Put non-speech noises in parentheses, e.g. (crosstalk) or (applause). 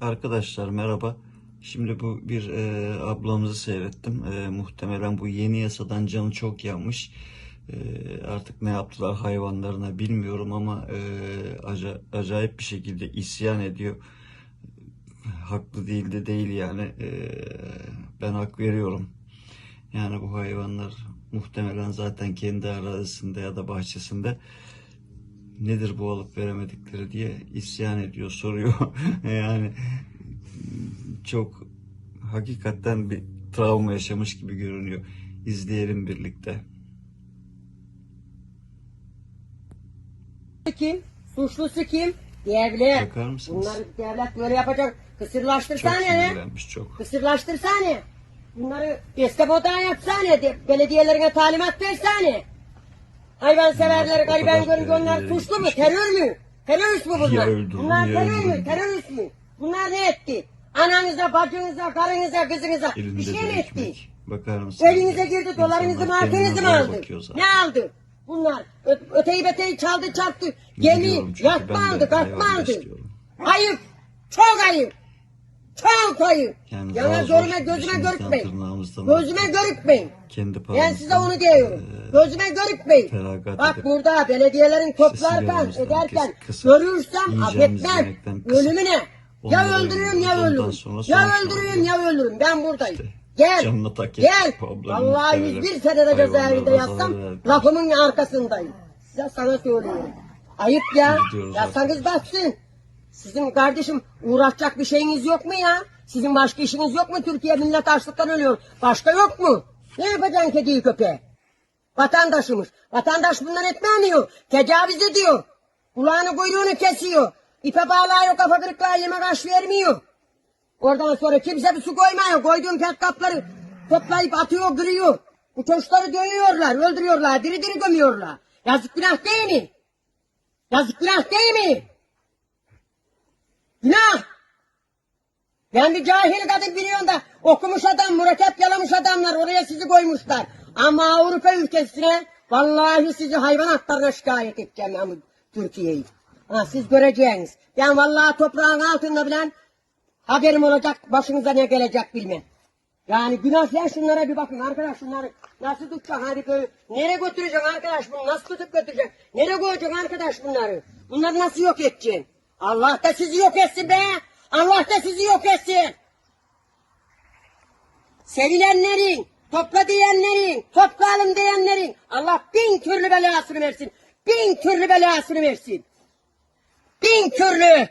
Arkadaşlar merhaba. Şimdi bu bir e, ablamızı seyrettim. E, muhtemelen bu yeni yasadan canı çok yanmış. E, artık ne yaptılar hayvanlarına bilmiyorum ama e, aca- acayip bir şekilde isyan ediyor. Haklı değil de değil yani. E, ben hak veriyorum. Yani bu hayvanlar muhtemelen zaten kendi arazisinde ya da bahçesinde nedir bu alıp veremedikleri diye isyan ediyor, soruyor. (laughs) yani çok hakikaten bir travma yaşamış gibi görünüyor. İzleyelim birlikte. kim? Suçlusu kim? Devlet. Bakar mısınız? Bunları devlet böyle yapacak. Çok Kısırlaştırsana ne? sinirlenmiş çok. Kısırlaştırsana. Bunları destepodan yapsana. De, belediyelerine talimat versene. O gariban kadar, görünce onlar suçlu mu? Terör mü? Terörist mi bunlar? Bunlar terör mü? Terörist mi? Bunlar ne etti? Ananıza, bacınıza, karınıza, kızınıza bir şey mi etti? Bakar? Elinize girdi, dolarınızı, İnsanlar markanızı mı aldı? Ne aldı? Bunlar öteyi beteyi çaldı çarptı. Gemi, Biliyorum çünkü yat mı ben de aldı, mı hayvan aldı? Ayıp, çok ayıp. Ayıp. Yani Yana daha gözüme, dişimizden, görükmeyin. tırnağımızdan Gözüme görükmeyin. Kendi Ben paramızdan, size onu diyorum. e, Gözüme görükmeyin. feragat Bak edip burada belediyelerin toplarken, ederken kısıp görürsem yiyeceğimiz affetmem. yemekten kısıp Ölümüne. Ya onları öldürüyorum ya sonra Ya sonuçlanıyor. öldürüyorum ya ölürüm. Ben buradayım. Gel. canına tak Gel. ettik bu ablanın Vallahi muhtemelen. 101 senede cezaevinde yatsam lafımın arkasındayım. Size sana söylüyorum. Ayıp ya. Gidiyoruz Yatsanız batsın. Sizin kardeşim uğraşacak bir şeyiniz yok mu ya? Sizin başka işiniz yok mu? Türkiye millet açlıktan ölüyor. Başka yok mu? Ne yapacaksın kediyi köpeğe? Vatandaşımız. Vatandaş bundan etmemiyor. Tecavüz ediyor. Kulağını kuyruğunu kesiyor. İpe bağlıyor kafa kırıklığa yemek aş vermiyor. Oradan sonra kimse bir su koymuyor. Koyduğun pet kapları toplayıp atıyor, kırıyor. Bu çocukları dövüyorlar, öldürüyorlar, diri diri gömüyorlar. Yazık günah değil mi? Yazık günah değil mi? Günah! Bir cahil kadın biliyorum da okumuş adam, mürekkep yalamış adamlar oraya sizi koymuşlar. Ama Avrupa ülkesine vallahi sizi hayvan haklarına şikayet edeceğim bu Türkiye'yi. Ha, siz göreceksiniz. Ben vallahi toprağın altında bilen haberim olacak başınıza ne gelecek bilmem. Yani günah ya şunlara bir bakın arkadaş şunları nasıl tutacaksın hadi böyle nereye götüreceksin arkadaş bunu nasıl tutup götüreceksin nereye koyacaksın arkadaş bunları bunları nasıl yok edeceksin Allah da sizi yok etsin be. Allah da sizi yok etsin. Sevilenlerin topla diyenlerin toplayalım diyenlerin Allah bin türlü belasını versin. Bin türlü belasını versin. Bin türlü